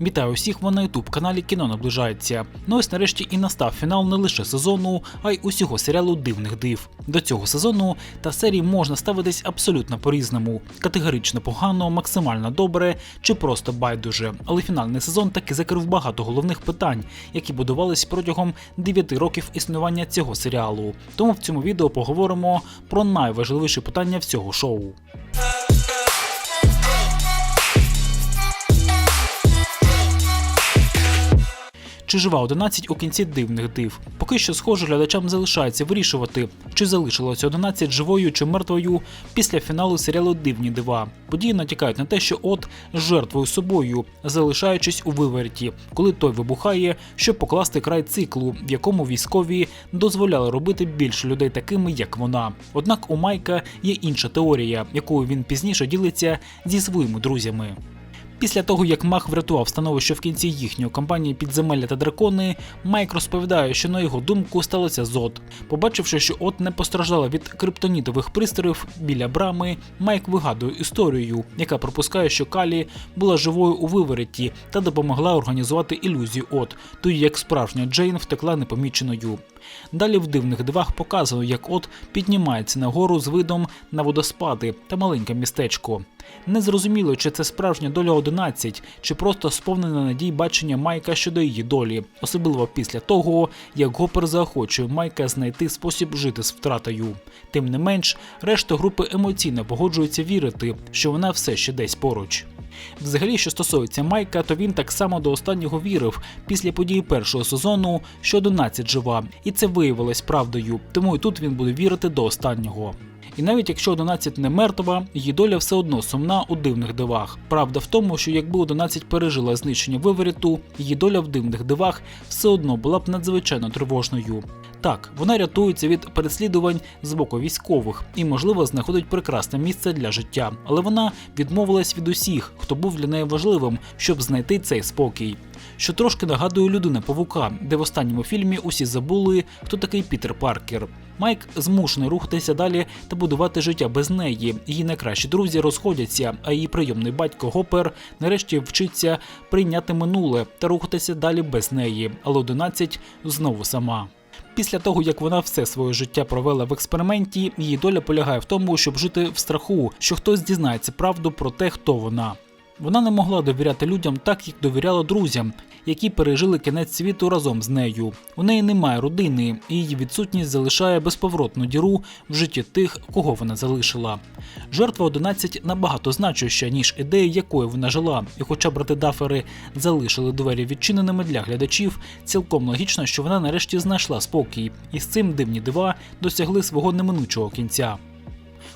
Вітаю усіх ви на ютуб каналі Кіно наближається. Ну ось нарешті і настав фінал не лише сезону, а й усього серіалу Дивних див. До цього сезону та серії можна ставитись абсолютно по-різному: категорично погано, максимально добре чи просто байдуже. Але фінальний сезон таки закрив багато головних питань, які будувались протягом 9 років існування цього серіалу. Тому в цьому відео поговоримо про найважливіші питання всього шоу. Чи жива 11 у кінці дивних див? Поки що, схоже, глядачам залишається вирішувати, чи залишилося 11 живою чи мертвою після фіналу серіалу Дивні дива. Події натякають на те, що от жертвою собою, залишаючись у виверті, коли той вибухає, щоб покласти край циклу, в якому військові дозволяли робити більше людей такими, як вона. Однак у Майка є інша теорія, якою він пізніше ділиться зі своїми друзями. Після того, як Мах врятував становище в кінці їхньої кампанії Підземелля та дракони, Майк розповідає, що на його думку сталося зод. Побачивши, що от не постраждала від криптонітових пристроїв біля брами, Майк вигадує історію, яка пропускає, що Калі була живою у вивереті та допомогла організувати ілюзію от, тоді як справжня Джейн втекла непоміченою. Далі в дивних дивах показано, як от піднімається нагору з видом на водоспади та маленьке містечко. Незрозуміло, чи це справжня доля 11, чи просто сповнена надій бачення Майка щодо її долі, особливо після того, як Гопер заохочує Майка знайти спосіб жити з втратою. Тим не менш, решта групи емоційно погоджується вірити, що вона все ще десь поруч. Взагалі, що стосується Майка, то він так само до останнього вірив після події першого сезону, що 11 жива, і це виявилось правдою, тому і тут він буде вірити до останнього. І навіть якщо 11 не мертва, її доля все одно сумна у дивних дивах. Правда в тому, що якби 11 пережила знищення виворіту, її доля в дивних дивах все одно була б надзвичайно тривожною. Так, вона рятується від переслідувань з боку військових і, можливо, знаходить прекрасне місце для життя, але вона відмовилась від усіх, хто був для неї важливим, щоб знайти цей спокій. Що трошки нагадує людина павука, де в останньому фільмі усі забули, хто такий Пітер Паркер. Майк змушений рухатися далі та будувати життя без неї. Її найкращі друзі розходяться, а її прийомний батько Гопер нарешті вчиться прийняти минуле та рухатися далі без неї. Але 11 знову сама. Після того, як вона все своє життя провела в експерименті, її доля полягає в тому, щоб жити в страху, що хтось дізнається правду про те, хто вона. Вона не могла довіряти людям так, як довіряла друзям, які пережили кінець світу разом з нею. У неї немає родини, і її відсутність залишає безповоротну діру в житті тих, кого вона залишила. Жертва 11 набагато значуща, ніж ідея, якою вона жила. І хоча брати Дафери залишили двері відчиненими для глядачів, цілком логічно, що вона нарешті знайшла спокій, і з цим дивні дива досягли свого неминучого кінця.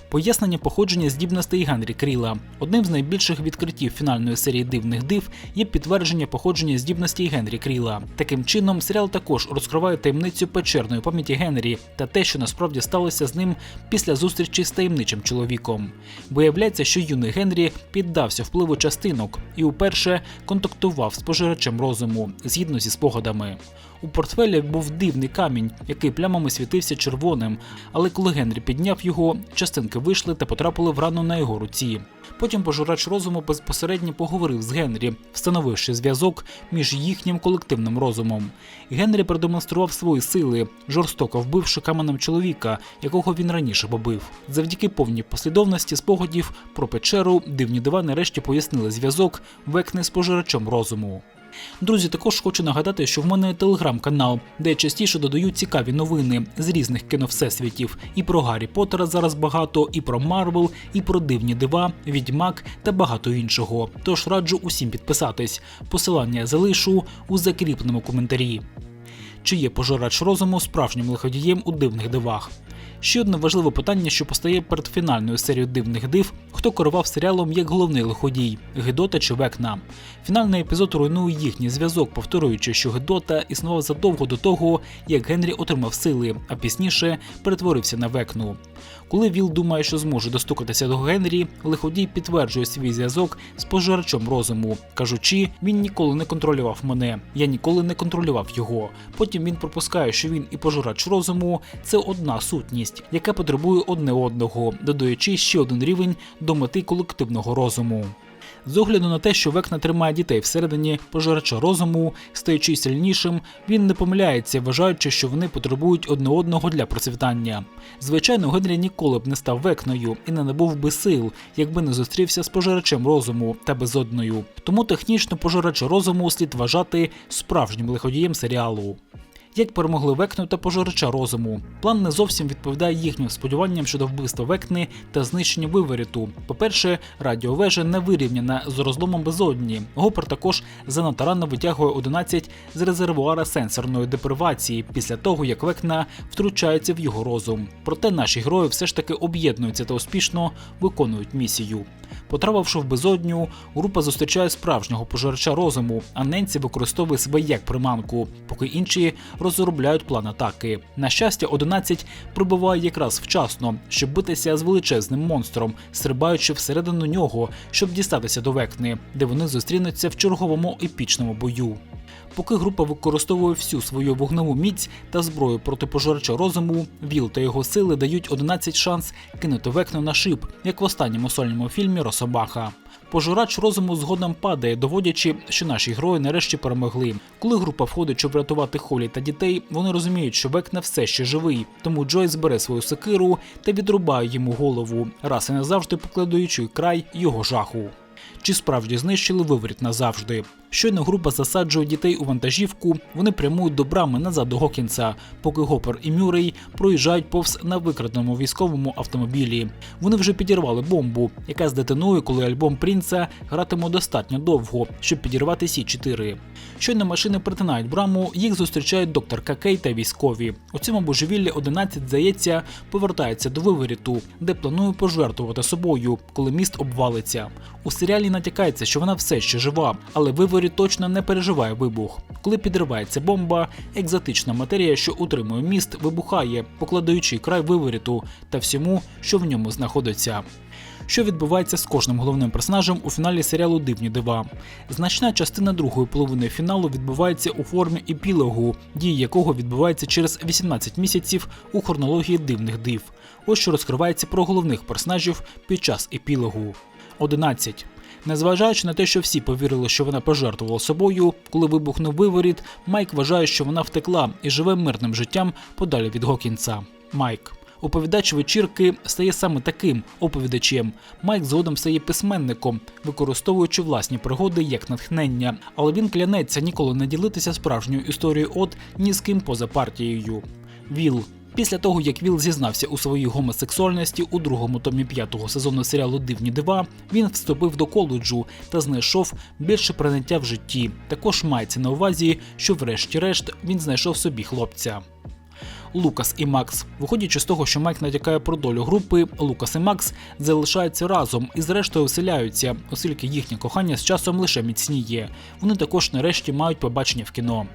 Пояснення походження здібностей Генрі Кріла. Одним з найбільших відкриттів фінальної серії дивних див є підтвердження походження здібностей Генрі Кріла. Таким чином, серіал також розкриває таємницю печерної пам'яті Генрі та те, що насправді сталося з ним після зустрічі з таємничим чоловіком. Виявляється, що юний Генрі піддався впливу частинок і уперше контактував з пожирачем розуму згідно зі спогадами. У портфелі був дивний камінь, який плямами світився червоним, але коли Генрі підняв його, частинки вийшли та потрапили в рану на його руці. Потім пожирач розуму безпосередньо поговорив з Генрі, встановивши зв'язок між їхнім колективним розумом. Генрі продемонстрував свої сили, жорстоко вбивши каменем чоловіка, якого він раніше побив. Завдяки повній послідовності спогадів про печеру дивні дива нарешті пояснили зв'язок Векни з пожирачом розуму. Друзі, також хочу нагадати, що в мене телеграм-канал, де частіше додаю цікаві новини з різних кіновсесвітів. І про Гаррі Поттера зараз багато, і про Марвел, і про дивні дива, відьмак та багато іншого. Тож раджу усім підписатись. Посилання залишу у закріпленому коментарі. Чи є пожирач розуму справжнім лиходієм у дивних дивах? Ще одне важливе питання, що постає перед фінальною серією дивних див, хто керував серіалом як головний лиходій Гедота чи Векна. Фінальний епізод руйнує їхній зв'язок, повторюючи, що Гедота існував задовго до того, як Генрі отримав сили, а пізніше перетворився на Векну. Коли Віл думає, що зможе достукатися до Генрі, лиходій підтверджує свій зв'язок з пожирачом розуму, кажучи, він ніколи не контролював мене, я ніколи не контролював його. Потім він пропускає, що він і пожирач розуму це одна сутність, яка потребує одне одного, додаючи ще один рівень до мети колективного розуму. З огляду на те, що Векна тримає дітей всередині пожирача розуму, стаючи сильнішим, він не помиляється, вважаючи, що вони потребують одне одного для процвітання. Звичайно, Генрі ніколи б не став векною і не набув би сил, якби не зустрівся з пожирачем розуму та безодною. Тому технічно пожирач розуму слід вважати справжнім лиходієм серіалу. Як перемогли Векну та пожирача розуму. План не зовсім відповідає їхнім сподіванням щодо вбивства Векни та знищення виворіту. По-перше, радіовежа не вирівняна з розломом безодні. Гопер також занадто рано витягує 11 з резервуара сенсорної депривації після того, як Векна втручається в його розум. Проте наші герої все ж таки об'єднуються та успішно виконують місію. Потрапивши в безодню, група зустрічає справжнього пожирача розуму, а Ненсі використовує себе як приманку, поки інші розробляють план атаки. На щастя, 11 прибуває якраз вчасно, щоб битися з величезним монстром, стрибаючи всередину нього, щоб дістатися до Векни, де вони зустрінуться в черговому епічному бою. Поки група використовує всю свою вогневу міць та зброю проти пожирача розуму, Віл та його сили дають 11 шанс кинути векну на шип, як в останньому сольному фільмі Рособаха. Пожирач розуму згодом падає, доводячи, що наші герої нарешті перемогли. Коли група входить, щоб врятувати Холі та дітей, вони розуміють, що Век не все ще живий, тому Джойс бере свою секиру та відрубає йому голову, раз і назавжди покладаючи край його жаху. Чи справді знищили виворіт назавжди? Щойно група засаджує дітей у вантажівку, вони прямують до брами назад до Гокінса, поки Гопер і Мюррей проїжджають повз на викраденому військовому автомобілі. Вони вже підірвали бомбу, яка здетонує, коли альбом Принца гратиме достатньо довго, щоб підірвати Сі 4 Щойно машини притинають браму, їх зустрічають доктор Какей та військові. У цьому божевіллі 11, здається, повертається до виворіту, де планує пожертвувати собою, коли міст обвалиться. У серіалі натякається, що вона все ще жива, але виворіт точно не переживає вибух. Коли підривається бомба, екзотична матерія, що утримує міст, вибухає, покладаючи край виворіту та всьому, що в ньому знаходиться. Що відбувається з кожним головним персонажем у фіналі серіалу Дивні дива. Значна частина другої половини фіналу відбувається у формі епілогу, дії якого відбувається через 18 місяців у хронології дивних див. Ось що розкривається про головних персонажів під час епілогу. 11. Незважаючи на те, що всі повірили, що вона пожертвувала собою, коли вибухнув виворіт, Майк вважає, що вона втекла і живе мирним життям подалі від Гокінса. Майк. Оповідач вечірки стає саме таким оповідачем. Майк згодом стає письменником, використовуючи власні пригоди як натхнення, але він клянеться ніколи не ділитися справжньою історією от ні з ким поза партією. Віл Після того, як Віл зізнався у своїй гомосексуальності у другому томі п'ятого сезону серіалу Дивні дива, він вступив до коледжу та знайшов більше прийняття в житті. Також мається на увазі, що, врешті-решт, він знайшов собі хлопця. Лукас і Макс, виходячи з того, що Майк натякає про долю групи, Лукас і Макс залишаються разом і, зрештою, оселяються, оскільки їхнє кохання з часом лише міцніє. Вони також нарешті мають побачення в кіно.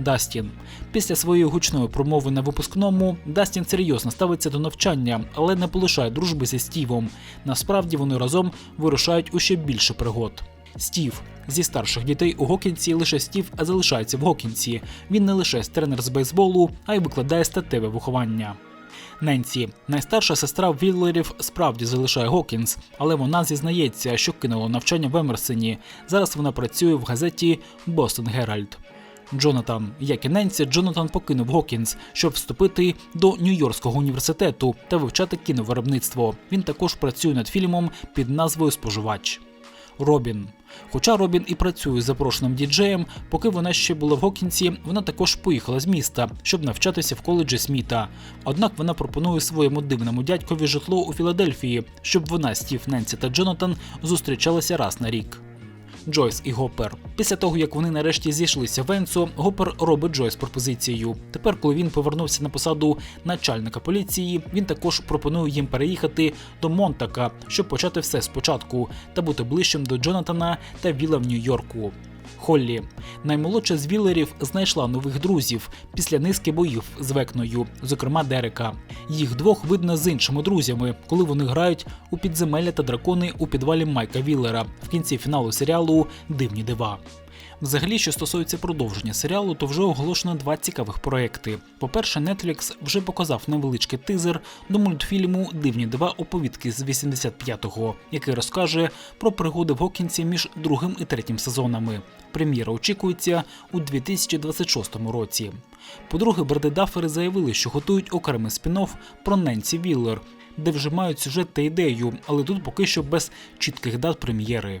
Дастін. Після своєї гучної промови на випускному Дастін серйозно ставиться до навчання, але не полишає дружби зі Стівом. Насправді вони разом вирушають у ще більше пригод. Стів зі старших дітей у Гокінці лише Стів залишається в Гокінці. Він не лише тренер з бейсболу, а й викладає статеве виховання. Ненсі, найстарша сестра Віллерів, справді залишає Гокінс, але вона зізнається, що кинула навчання в Емерсені. Зараз вона працює в газеті Бостон Геральд. Джонатан, як і Ненсі, Джонатан покинув Гокінс, щоб вступити до Нью-Йоркського університету та вивчати кіновиробництво. Він також працює над фільмом під назвою Споживач. Робін. Хоча Робін і працює з запрошеним діджеєм, поки вона ще була в Гокінсі, вона також поїхала з міста, щоб навчатися в коледжі Сміта. Однак вона пропонує своєму дивному дядькові житло у Філадельфії, щоб вона, Стів, Ненсі та Джонатан зустрічалися раз на рік. Джойс і Гопер. Після того, як вони нарешті зійшлися в Енсо, Гопер робить Джойс пропозицію. Тепер, коли він повернувся на посаду начальника поліції, він також пропонує їм переїхати до Монтака, щоб почати все спочатку та бути ближчим до Джонатана та Віла в Нью-Йорку. Холлі, наймолодша з Віллерів, знайшла нових друзів після низки боїв з Векною, зокрема Дерека. Їх двох видно з іншими друзями, коли вони грають у підземелля та дракони у підвалі Майка Віллера в кінці фіналу серіалу Дивні дива. Взагалі, що стосується продовження серіалу, то вже оголошено два цікавих проекти. По-перше, Netflix вже показав невеличкий тизер до мультфільму Дивні дива оповідки з 85-го, який розкаже про пригоди в Гокінсі між другим і третім сезонами. Прем'єра очікується у 2026 році. По-друге, брати Даффери заявили, що готують окремий спін-офф про Ненсі Віллер, де вже мають сюжет та ідею, але тут поки що без чітких дат прем'єри.